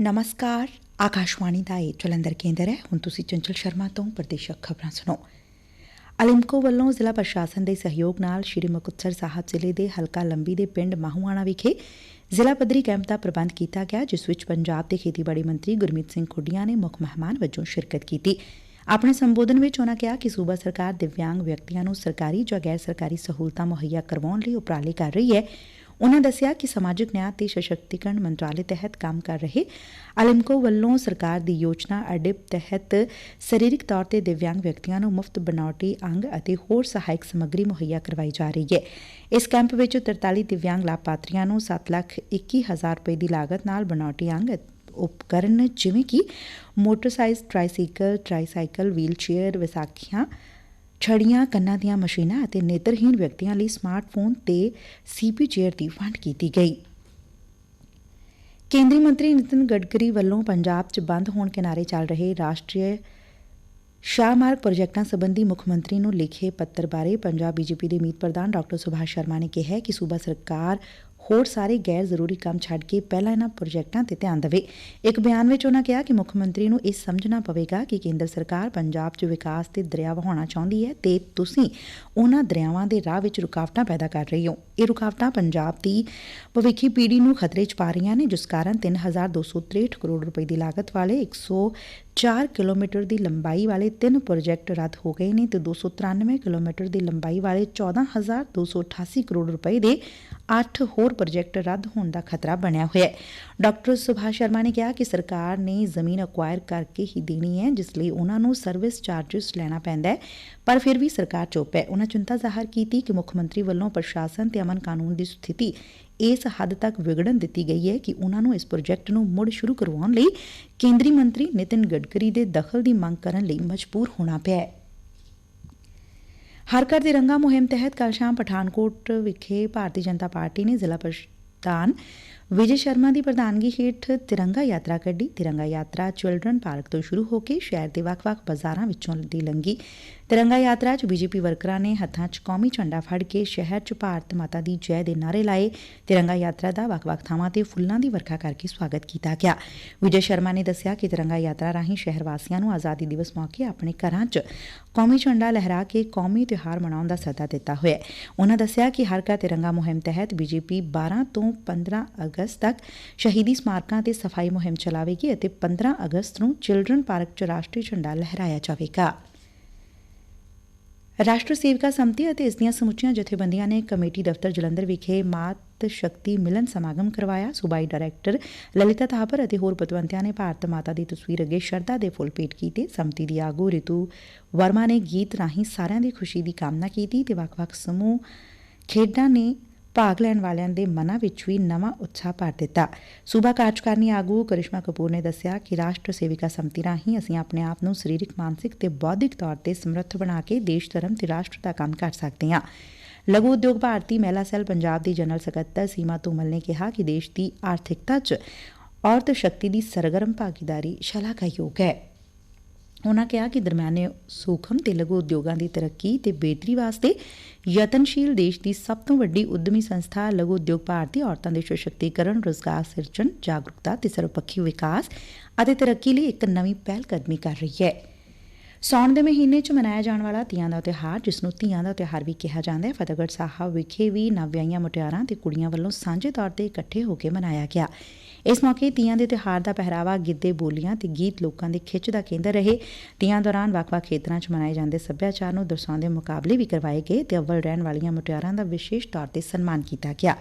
ਨਮਸਕਾਰ ਆਕਾਸ਼ਵਾਣੀ ਦਾ ਇਹ ਜਲੰਧਰ ਕੇਂਦਰ ਹੈ ਹੁਣ ਤੁਸੀਂ ਚੰਚਲ ਸ਼ਰਮਾ ਤੋਂ ਪ੍ਰਦੇਸ਼ਕ ਖਬਰਾਂ ਸੁਣੋ ਅਲਿਮਕੋ ਵੱਲੋਂ ਜ਼ਿਲ੍ਹਾ ਪ੍ਰਸ਼ਾਸਨ ਦੇ ਸਹਿਯੋਗ ਨਾਲ ਸ੍ਰੀ ਮੁਕਤਸਰ ਸਾਹਿਬ ਜ਼ਿਲ੍ਹੇ ਦੇ ਹਲਕਾ ਲੰਬੀ ਦੇ ਪਿੰਡ ਮਾਹੂਆਣਾ ਵਿਖੇ ਜ਼ਿਲ੍ਹਾ ਪੱਧਰੀ ਕੈਂਪ ਦਾ ਪ੍ਰਬੰਧ ਕੀਤਾ ਗਿਆ ਜਿਸ ਵਿੱਚ ਪੰਜਾਬ ਦੇ ਖੇਤੀਬਾੜੀ ਮੰਤਰੀ ਗੁਰਮੀਤ ਸਿੰਘ ਖੁੱਡੀਆਂ ਨੇ ਮੁੱਖ ਮਹਿਮਾਨ ਵਜੋਂ ਸ਼ਿਰਕਤ ਕੀਤੀ ਆਪਣੇ ਸੰਬੋਧਨ ਵਿੱਚ ਉਨ੍ਹਾਂ ਕਿਹਾ ਕਿ ਸੂਬਾ ਸਰਕਾਰ ਦਿਵਿਆਂਗ ਵਿਅਕਤੀਆਂ ਨੂੰ ਸਰਕਾਰੀ ਜਾਂ ਗੈਰ ਸਰਕਾਰੀ ਸਹੂਲਤਾਂ ਮੁਹੱਈਆ ਕਰਵਾਉਣ ਲਈ ਉਪਰਾਲੇ ਕਰ ਰਹੀ ਹੈ ਉਨਾਂ ਦੱਸਿਆ ਕਿ ਸਮਾਜਿਕ ਨਿਆਂ ਤੇ ਸਸ਼ਕਤੀਕਰਨ ਮੰਤਰਾਲੇ ਤਹਿਤ ਕੰਮ ਕਰ ਰਹੇ ਆਲਿਮਕੋ ਵੱਲੋਂ ਸਰਕਾਰ ਦੀ ਯੋਜਨਾ ਅਡਿਪ ਤਹਿਤ ਸਰੀਰਕ ਤੌਰ ਤੇ ਦਿਵਿਆਂਗ ਵਿਅਕਤੀਆਂ ਨੂੰ ਮੁਫਤ ਬਨਾਵਟੀ ਅੰਗ ਅਤੇ ਹੋਰ ਸਹਾਇਕ ਸਮੱਗਰੀ ਮੁਹੱਈਆ ਕਰਵਾਈ ਜਾ ਰਹੀ ਹੈ। ਇਸ ਕੈਂਪ ਵਿੱਚ 43 ਦਿਵਿਆਂਗ ਲਾਭਪਾਤਰੀਆਂ ਨੂੰ 7 ਲੱਖ 21 ਹਜ਼ਾਰ ਰੁਪਏ ਦੀ ਲਾਗਤ ਨਾਲ ਬਨਾਵਟੀ ਅੰਗ ਉਪਕਰਨ ਜਿਵੇਂ ਕਿ ਮੋਟਰਸਾਈਜ਼ ਟ੍ਰਾਈਸਾਈਕਲ ਟ੍ਰਾਈਸਾਈਕਲ, ਵੀਲਚੇਅਰ, ਵਿਸਾਖੀਆਂ ਛੜੀਆਂ ਕੰਨਾਂ ਦੀਆਂ ਮਸ਼ੀਨਾਂ ਅਤੇ ਨੇਤਰਹੀਣ ਵਿਅਕਤੀਆਂ ਲਈ ਸਮਾਰਟਫੋਨ ਤੇ ਸੀਪੀ ਚੇਅਰ ਦੀ ਵੰਡ ਕੀਤੀ ਗਈ। ਕੇਂਦਰੀ ਮੰਤਰੀ ਨਿਤਿਨ ਗਡਕਰੀ ਵੱਲੋਂ ਪੰਜਾਬ 'ਚ ਬੰਦ ਹੋਣ ਕਿਨਾਰੇ ਚੱਲ ਰਹੇ ਰਾਸ਼ਟਰੀ ਸ਼ਾਹਮਾਰਗ ਪ੍ਰੋਜੈਕਟਾਂ ਸੰਬੰਧੀ ਮੁੱਖ ਮੰਤਰੀ ਨੂੰ ਲਿਖੇ ਪੱਤਰ ਬਾਰੇ ਪੰਜਾਬ ਬੀਜੇਪੀ ਦੇ ਮੀਤ ਪ੍ਰਧਾਨ ਡਾਕਟਰ ਸੁਭਾਸ਼ ਸ਼ਰਮਾ ਨੇ ਕਿਹਾ ਕਿ ਸੂਬਾ ਸਰਕਾਰ ਹੋਰ ਸਾਰੇ ਗੈਰ ਜ਼ਰੂਰੀ ਕੰਮ ਛੱਡ ਕੇ ਪਹਿਲਾਂ ਇਹਨਾਂ ਪ੍ਰੋਜੈਕਟਾਂ ਤੇ ਧਿਆਨ ਦੇਵੇ। ਇੱਕ ਬਿਆਨ ਵਿੱਚ ਉਹਨਾਂ ਕਿਹਾ ਕਿ ਮੁੱਖ ਮੰਤਰੀ ਨੂੰ ਇਹ ਸਮਝਣਾ ਪਵੇਗਾ ਕਿ ਕੇਂਦਰ ਸਰਕਾਰ ਪੰਜਾਬ 'ਚ ਵਿਕਾਸ ਤੇ ਦਰਿਆ ਵਹਾਉਣਾ ਚਾਹੁੰਦੀ ਹੈ ਤੇ ਤੁਸੀਂ ਉਹਨਾਂ ਦਰਿਆਵਾਂ ਦੇ ਰਾਹ ਵਿੱਚ ਰੁਕਾਵਟਾਂ ਪੈਦਾ ਕਰ ਰਹੇ ਹੋ। ਇਹ ਰੁਕਾਵਟਾਂ ਪੰਜਾਬ ਦੀ ਭਵਿੱਖੀ ਪੀੜ੍ਹੀ ਨੂੰ ਖਤਰੇ 'ਚ ਪਾ ਰਹੀਆਂ ਨੇ, ਜਿਸ ਕਾਰਨ 3263 ਕਰੋੜ ਰੁਪਏ ਦੀ ਲਾਗਤ ਵਾਲੇ 104 ਕਿਲੋਮੀਟਰ ਦੀ ਲੰਬਾਈ ਵਾਲੇ ਤਿੰਨ ਪ੍ਰੋਜੈਕਟ ਰੱਦ ਹੋ ਗਏ ਨੇ ਤੇ 293 ਕਿਲੋਮੀਟਰ ਦੀ ਲੰਬਾਈ ਵਾਲੇ 14288 ਕਰੋੜ ਰੁਪਏ ਦੇ 8 ਹੋਰ ਪ੍ਰੋਜੈਕਟ ਰੱਦ ਹੋਣ ਦਾ ਖਤਰਾ ਬਣਿਆ ਹੋਇਆ ਹੈ। ਡਾਕਟਰ ਸੁਭਾਸ਼ ਸ਼ਰਮਾ ਨੇ ਕਿਹਾ ਕਿ ਸਰਕਾਰ ਨੇ ਜ਼ਮੀਨ ਅਕਵਾਇਰ ਕਰਕੇ ਹੀ ਦੇਣੀ ਹੈ, ਜਿਸ ਲਈ ਉਹਨਾਂ ਨੂੰ ਸਰਵਿਸ ਚਾਰजेस ਲੈਣਾ ਪੈਂਦਾ ਹੈ, ਪਰ ਫਿਰ ਵੀ ਸਰਕਾਰ ਚੁੱਪ ਹੈ। ਉਹਨਾਂ ਚਿੰਤਾ ਜ਼ਾਹਰ ਕੀਤੀ ਕਿ ਮੁੱਖ ਮੰਤਰੀ ਵੱਲੋਂ ਪ੍ਰਸ਼ਾਸਨ ਤੇ ਅਮਨ ਕਾਨੂੰਨ ਦੀ ਸਥਿਤੀ ਇਸ ਹੱਦ ਤੱਕ ਵਿਗੜਨ ਦਿੱਤੀ ਗਈ ਹੈ ਕਿ ਉਹਨਾਂ ਨੂੰ ਇਸ ਪ੍ਰੋਜੈਕਟ ਨੂੰ ਮੁੜ ਸ਼ੁਰੂ ਕਰਵਾਉਣ ਲਈ ਕੇਂਦਰੀ ਮੰਤਰੀ ਨਿਤਿਨ ਗਡਕਰੀ ਦੇ ਦਖਲ ਦੀ ਮੰਗ ਕਰਨ ਲਈ ਮਜਬੂਰ ਹੋਣਾ ਪਿਆ ਹੈ। ਹਰ ਘਰ ਤਿਰੰਗਾ ਮੁਹਿੰਮ ਤਹਿਤ ਕੱਲ ਸ਼ਾਮ ਪਠਾਨਕੋਟ ਵਿਖੇ ਭਾਰਤੀ ਜਨਤਾ ਪਾਰਟੀ ਨੇ ਜ਼ਿਲ੍ਹਾ ਪ੍ਰਧਾਨ ਵਿਜੇ ਸ਼ਰਮਾ ਦੀ ਪ੍ਰਧਾਨਗੀ ਹੇਠ ਤਿਰੰਗਾ ਯਾਤਰਾ ਕੱਢੀ। ਤਿਰੰਗਾ ਯਾਤਰਾ ਚਿਲਡਰਨ ਪਾਰਕ ਤੋਂ ਸ਼ੁਰੂ ਹੋ ਕੇ ਸ਼ਹਿਰ ਦੇ ਵੱਖ-ਵੱਖ ਬਾਜ਼ਾਰਾਂ ਵਿੱਚੋਂ ਦੀ ਲੰਘੀ। ਤਿਰੰਗਾ ਯਾਤਰਾ 'ਚ ਬੀਜੇਪੀ ਵਰਕਰਾਂ ਨੇ ਹੱਥਾਂ 'ਚ ਕੌਮੀ ਝੰਡਾ ਫੜ ਕੇ ਸ਼ਹਿਰ 'ਚ ਭਾਰਤ ਮਾਤਾ ਦੀ ਜੈ ਦੇ ਨਾਰੇ ਲਾਏ। ਤਿਰੰਗਾ ਯਾਤਰਾ ਦਾ ਵੱਖ-ਵੱਖ ਥਾਵਾਂ ਤੇ ਫੁੱਲਾਂ ਦੀ ਵਰਖਾ ਕਰਕੇ ਸਵਾਗਤ ਕੀਤਾ ਗਿਆ। ਵਿਜੇ ਸ਼ਰਮਾ ਨੇ ਦੱਸਿਆ ਕਿ ਤਿਰੰਗਾ ਯਾਤਰਾ ਰਾਹੀਂ ਸ਼ਹਿਰ ਵਾਸੀਆਂ ਨੂੰ ਆਜ਼ਾਦੀ ਦਿਵਸ ਮੌਕੇ ਆਪਣੇ ਘਰਾਂ 'ਚ ਕੌਮੀ ਝੰਡਾ ਲਹਿਰਾ ਕੇ ਕੌਮੀ ਤਿਉਹਾਰ ਮਨਾਉਣ ਦਾ ਸੱਦਾ ਦਿੱਤਾ ਹੋਇਆ ਹੈ। ਉਹਨਾਂ ਦੱਸਿਆ ਕਿ ਹਰ ਘਰ ਤਿਰੰਗਾ ਮੁਹਿੰਮ ਤਹਿਤ ਬੀਜੇਪੀ 12 ਤੋਂ 15 ਅਗਸਤ ਤੱਕ ਸ਼ਹੀਦੀ ਸਮਾਰਕਾਂ ਤੇ ਸਫ਼ਾਈ ਮੁਹਿੰਮ ਚਲਾਵੇਗੀ ਅਤੇ 15 ਅਗਸਤ ਨੂੰ ਚਿਲਡਰਨ ਪਾਰਕ 'ਚ ਰਾਸ਼ਟਰੀ ਝੰਡਾ ਲਹਿਰਾਇਆ ਜਾਵੇਗਾ। ਰਾਸ਼ਟਰ ਸੇਵਕਾ ਸੰਮਤੀ ਅਤੇ ਇਸ ਦੀਆਂ ਸਮੁੱਚੀਆਂ ਜਥੇਬੰਦੀਆਂ ਨੇ ਕਮੇਟੀ ਦਫ਼ਤਰ ਜਲੰਧਰ ਵਿਖੇ ਮਾਤ ਸ਼ਕਤੀ ਮਿਲਨ ਸਮਾਗਮ ਕਰਵਾਇਆ। ਸੂਬਾਈ ਡਾਇਰੈਕਟਰ ਲਲਿਤਾ ਥਾਪਰ ਅਤੇ ਹੋਰ ਪਤਵੰਤਿਆਂ ਨੇ ਭਾਰਤ ਮਾਤਾ ਦੀ ਤਸਵੀਰ ਅੱਗੇ ਸ਼ਰਧਾ ਦੇ ਫੁੱਲ ਭੇਟ ਕੀਤੇ। ਸੰਮਤੀ ਦੀ ਆਗੂ ਰਿਤੂ ਵਰਮਾ ਨੇ ਗੀਤ ਰਾਹੀਂ ਸਾਰਿਆਂ ਦੀ ਖੁਸ਼ੀ ਦੀ ਕਾਮਨਾ ਕੀਤੀ ਤੇ ਵੱਖ-ਵੱਖ ਸਮੂਹ ਖੇਡਾਂ ਨੇ ਭਾਗ ਲੈਣ ਵਾਲਿਆਂ ਦੇ ਮਨਾਂ ਵਿੱਚ ਵੀ ਨਵਾਂ ਉਤਸ਼ਾਹ ਭਰ ਦਿੱਤਾ। ਸੂਬਾ ਕਾਰਜਕਾਰਨੀ ਆਗੂ ਕਰਿਸ਼ਮਾ ਕਪੂਰ ਨੇ ਦੱਸਿਆ ਕਿ ਰਾਸ਼ਟਰ ਸੇਵਿਕਾ ਸੰਮਤੀ ਰਾਹੀਂ ਅਸੀਂ ਆਪਣੇ ਆਪ ਨੂੰ ਸਰੀਰਕ, ਮਾਨਸਿਕ ਤੇ ਬੌਧਿਕ ਤੌਰ ਤੇ ਸਮਰੱਥ ਬਣਾ ਕੇ ਦੇਸ਼, ਧਰਮ ਤੇ ਰਾਸ਼ਟਰ ਦਾ ਕੰਮ ਕਰ ਸਕਦੇ ਹਾਂ। ਲਘੂ ਉਦਯੋਗ ਭਾਰਤੀ ਮਹਿਲਾ ਸੈਲ ਪੰਜਾਬ ਦੀ ਜਨਰਲ ਸਕੱਤਰ ਸੀਮਾ ਧੂਮਲ ਨੇ ਕਿਹਾ ਕਿ ਦੇਸ਼ ਦੀ ਆਰਥਿਕਤਾ 'ਚ ਔਰਤ ਸ਼ਕਤੀ ਦੀ ਸਰਗਰਮ ਭਾਗੀਦਾਰੀ ਸ਼ਲਾਘਾਯੋਗ ਹੈ। ਉਨਾਂ ਕਿਹਾ ਕਿ ਦਰਮਿਆਨੇ ਸੂਖਮ ਤੇ ਲਘੂ ਉਦਯੋਗਾਂ ਦੀ ਤਰੱਕੀ ਤੇ ਬੇਹਤਰੀ ਵਾਸਤੇ ਯਤਨਸ਼ੀਲ ਦੇਸ਼ ਦੀ ਸਭ ਤੋਂ ਵੱਡੀ ਉਦਮੀ ਸੰਸਥਾ ਲਘੂ ਉਦਯੋਗ ਭਾਰਤੀ ਔਰਤਾਂ ਦੇ ਸਸ਼ਕਤੀਕਰਨ, ਰੋਜ਼ਗਾਰ ਸਿਰਜਣ, ਜਾਗਰੂਕਤਾ ਤੇ ਸਰਵਪੱਖੀ ਵਿਕਾਸ ਅਤੇ ਤਰੱਕੀ ਲਈ ਇੱਕ ਨਵੀਂ ਪਹਿਲ ਕਦਮੀ ਕਰ ਰਹੀ ਹੈ। ਸੌਣ ਦੇ ਮਹੀਨੇ 'ਚ ਮਨਾਇਆ ਜਾਣ ਵਾਲਾ ਤੀਆਂ ਦਾ ਤਿਉਹਾਰ, ਜਿਸ ਨੂੰ ਤੀਆਂ ਦਾ ਤਿਉਹਾਰ ਵੀ ਕਿਹਾ ਜਾਂਦਾ ਹੈ, ਫਤਿਹਗੜ੍ਹ ਸਾਹਿਬ ਵਿਖੇ ਵੀ ਨਵਿਆਈਆਂ ਮੁਟਿਆਰਾਂ ਤੇ ਕੁੜੀਆਂ ਵੱਲੋਂ ਸਾਂਝੇ ਤੌਰ ਤੇ ਇਕੱਠੇ ਹੋ ਕੇ ਮਨਾਇਆ ਗਿਆ। ਇਸ ਮੌਕੇ ਤੀਆਂ ਦੇ ਤਿਉਹਾਰ ਦਾ ਪਹਿਰਾਵਾ, ਗਿੱਧੇ, ਬੋਲੀਆਂ ਤੇ ਗੀਤ ਲੋਕਾਂ ਦੇ ਖਿੱਚ ਦਾ ਕੇਂਦਰ ਰਹੇ। ਤੀਆਂ ਦੌਰਾਨ ਵੱਖ-ਵੱਖ ਖੇਤਰਾਂ 'ਚ ਮਨਾਏ ਜਾਂਦੇ ਸੱਭਿਆਚਾਰ ਨੂੰ ਦਰਸਾਉਂਦੇ ਮੁਕਾਬਲੇ ਵੀ ਕਰਵਾਏ ਗਏ ਤੇ ਅਵਲ ਰਹਿਣ ਵਾਲੀਆਂ ਮੁਟਿਆਰਾਂ ਦਾ ਵਿਸ਼ੇਸ਼ ਤੌਰ ਤੇ ਸਨਮਾਨ ਕੀਤਾ ਗਿਆ।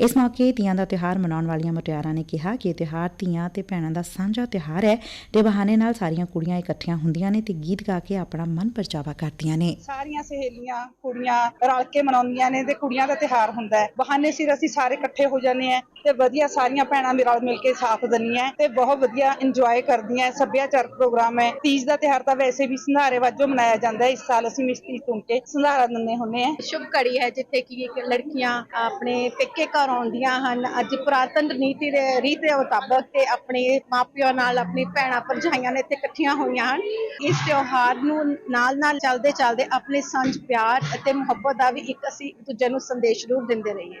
ਇਸ ਮੌਕੇ ਤੀਆਂ ਦਾ ਤਿਉਹਾਰ ਮਨਾਉਣ ਵਾਲੀਆਂ ਮੁਟਿਆਰਾਂ ਨੇ ਕਿਹਾ ਕਿ ਇਹ ਤਿਉਹਾਰ ਤੀਆਂ ਤੇ ਭੈਣਾਂ ਦਾ ਸਾਂਝਾ ਤਿਉਹਾਰ ਹੈ ਤੇ ਬਹਾਨੇ ਨਾਲ ਸਾਰੀਆਂ ਕੁੜੀਆਂ ਇਕੱਠੀਆਂ ਹੁੰਦੀਆਂ ਨੇ ਤੇ ਗੀਤ ਗਾ ਕੇ ਆਪਣਾ ਮਨ ਪਰਚਾਵਾ ਕਰਦੀਆਂ ਨੇ। ਸਾਰੀਆਂ ਸਹੇਲੀਆਂ, ਕੁੜੀਆਂ ਰਲ ਕੇ ਮਨਾਉਂਦੀਆਂ ਨੇ ਤੇ ਕੁੜੀਆਂ ਦਾ ਤਿਹਾਰ ਹੁੰਦਾ ਹੈ। ਬਹਾਨੇ ਸਿਰ ਅਸੀਂ ਸਾਰੇ ਇਕੱਠੇ ਹੋ ਜਾਂਦੇ ਆ ਤੇ ਵਧੀਆ ਸਾਰੀਆਂ ਭੈਣਾਂ ਵੀ ਰਲ ਮਿਲ ਕੇ ਸਾਥ ਦਿੰਦੀਆਂ ਤੇ ਬਹੁਤ ਵਧੀਆ ਇੰਜੋਏ ਕਰਦੀਆਂ ਸੱਭਿਆਚਾਰਕ ਪ੍ਰੋਗਰਾਮ ਹੈ। ਤੀਜ ਦਾ ਤਿਹਾਰ ਤਾਂ ਵੈਸੇ ਵੀ ਸੰਧਾਰੇ ਵਜੋਂ ਮਨਾਇਆ ਜਾਂਦਾ ਹੈ। ਇਸ ਸਾਲ ਅਸੀਂ ਮਿਸਤੀ ਤੁਮ ਕੇ ਸੰਧਾਰਾ ਦਿੰਦੇ ਹੁੰਦੇ ਆ ਸ਼ੁਭ ਘੜੀ ਹੈ ਜਿੱਥੇ ਕਿ ਲੜਕੀਆਂ ਆਪਣੇ ਪੇਕੇ ਘਰ ਆਉਂਦੀਆਂ ਹਨ। ਅੱਜ ਪੁਰਾਤਨ ਨੀਤੀ ਦੇ ਰੀਤ ਦੇ ਮੁਤਾਬਕ ਤੇ ਆਪਣੇ ਮਾਪਿਆਂ ਨਾਲ ਆਪਣੀ ਭੈਣਾਂ ਭਰਜਾਈਆਂ ਨੇ ਇੱਥੇ ਇਕੱਠੀਆਂ ਹੋਈਆਂ ਹਨ। ਇਸ ਤਿਉਹਾਰ ਨੂੰ ਨਾਲ ਨਾਲ ਚੱਲਦੇ ਚੱਲਦੇ ਆਪਣੇ ਸਾਂਝ, ਪਿਆਰ ਅਤੇ ਮੁਹੱਬਤ ਦਾ ਵੀ ਇੱਕ ਅਸੀਂ ਇੱਕ ਦੂਜੇ ਨੂੰ ਸੰਦੇਸ਼ ਰੂਪ ਦਿੰਦੇ ਰਹੀਏ।